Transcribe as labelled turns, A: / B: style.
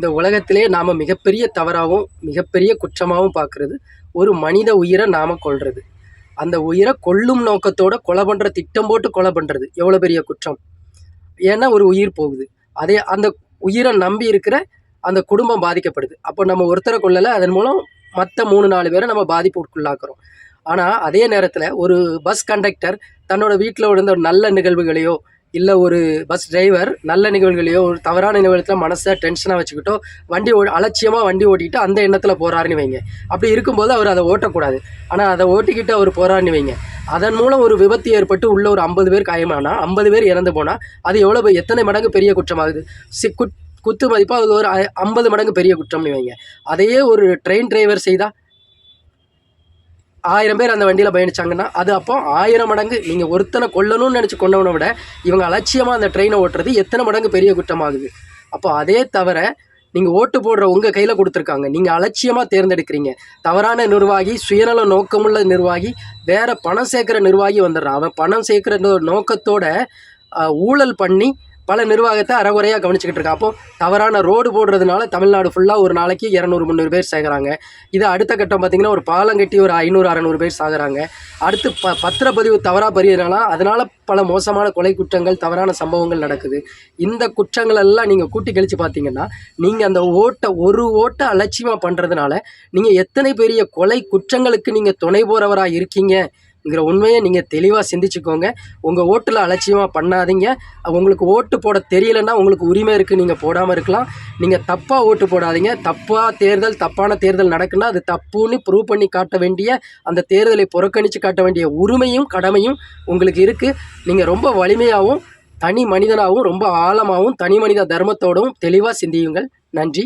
A: இந்த உலகத்திலே நாம் மிகப்பெரிய தவறாகவும் மிகப்பெரிய குற்றமாகவும் பார்க்குறது. ஒரு மனித உயிரை நாம் கொள்வது அந்த உயிரை கொல்லும் நோக்கத்தோட கொலை பண்ணுற திட்டம் போட்டு கொலை பண்ணுறது எவ்வளோ பெரிய குற்றம்? ஏன்னா ஒரு உயிர் போகுது. அதே அந்த உயிரை நம்பி இருக்கிற அந்த குடும்பம் பாதிக்கப்படுது. அப்போ நம்ம ஒருத்தரை கொள்ளலை அதன் மூலம் மற்ற மூணு நாலு பேரை நம்ம பாதிப்புக்குள்ளாக்குறோம். ஆனால் அதே நேரத்தில் ஒரு பஸ் கண்டக்டர் தன்னோட வீட்டில் விழுந்த ஒரு நல்ல நிகழ்வுகளையோ இல்லை ஒரு பஸ் டிரைவர் நல்ல நிகழ்வுகளையோ ஒரு தவறான நிகழ்வுல மனசை டென்ஷனாக வச்சுக்கிட்டோ வண்டி ஓ அலட்சியமாக வண்டி ஓட்டிக்கிட்டு அந்த எண்ணத்தில் போகிறாருன்னு வைங்க. அப்படி இருக்கும்போது அவர் அதை ஓட்டக்கூடாது. ஆனால் அதை ஓட்டிக்கிட்டு அவர் போகிறாருன்னு வைங்க. அதன் மூலம் ஒரு விபத்து ஏற்பட்டு உள்ள ஒரு ஐம்பது பேர் காயமானா ஐம்பது பேர் இறந்து போனால் அது எவ்வளோ எத்தனை மடங்கு பெரிய குற்றமாகுது? சி குத் குத்து மதிப்பாக அது ஒரு ஐம்பது மடங்கு பெரிய குற்றம்னு வைங்க. அதையே ஒரு ட்ரெயின் டிரைவர் செய்தால் ஆயிரம் பேர் அந்த வண்டியில் பயணிச்சாங்கன்னா அது அப்போ ஆயிரம் மடங்கு நீங்கள் ஒருத்தனை கொல்லணும்னு நினச்சி கொண்டவனை விட இவங்க அலட்சியமாக அந்த ட்ரெயினை ஓட்டுறது எத்தனை மடங்கு பெரிய குற்றமாகுது. அப்போ அதே தவிர நீங்கள் ஓட்டு போடுற உங்கள் கையில் கொடுத்துருக்காங்க. நீங்கள் அலட்சியமாக தேர்ந்தெடுக்கிறீங்க. தவறான நிர்வாகி சுயநல நோக்கமுள்ள நிர்வாகி வேறு பணம் சேர்க்குற நிர்வாகி வந்துடுறான். அவன் பணம் சேர்க்குற நோ- நோக்கத்தோட ஊழல் பண்ணி பல நிர்வாகத்தை அறகுறையாக கவனிச்சுக்கிட்டு இருக்கா. அப்போ தவறான ரோடு போடுறதுனால தமிழ்நாடு ஃபுல்லாக ஒரு நாளைக்கு இரநூறு முந்நூறு பேர் சேர்க்குறாங்க இது அடுத்த கட்டம் பார்த்திங்கன்னா ஒரு பாலம் கட்டி ஒரு ஐநூறு அறநூறு பேர் சாகுறாங்க. அடுத்து ப பத்திரப்பதிவு தவறாக பதிவுனால அதனால் பல மோசமான கொலை குற்றங்கள் தவறான சம்பவங்கள் நடக்குது. இந்த குற்றங்கள் எல்லாம் நீங்கள் கூட்டி கழித்து பார்த்தீங்கன்னா நீங்கள் அந்த ஓட்டை ஒரு ஓட்டை அலட்சியமாக பண்ணுறதுனால நீங்கள் எத்தனை பெரிய கொலை குற்றங்களுக்கு நீங்கள் துணை போகிறவராக இருக்கீங்க? ங்கிற உண்மையை நீங்கள் தெளிவாக சிந்திச்சுக்கோங்க. உங்கள் ஓட்டில் அலட்சியமாக பண்ணாதீங்க. உங்களுக்கு ஓட்டு போட தெரியலன்னா உங்களுக்கு உரிமை இருக்குது நீங்கள் போடாமல் இருக்கலாம். நீங்கள் தப்பாக ஓட்டு போடாதீங்க. தப்பாக தேர்தல் தப்பான தேர்தல் நடக்குன்னா அது தப்புன்னு ப்ரூவ் பண்ணி காட்ட வேண்டிய அந்த தேர்தலை புறக்கணித்து காட்ட வேண்டிய உரிமையும் கடமையும் உங்களுக்கு இருக்குது நீங்கள் ரொம்ப வலிமையாகவும் தனி மனிதனாகவும் ரொம்ப ஆழமாகவும் தனி மனித தர்மத்தோடவும் தெளிவாக சிந்தியுங்கள். நன்றி.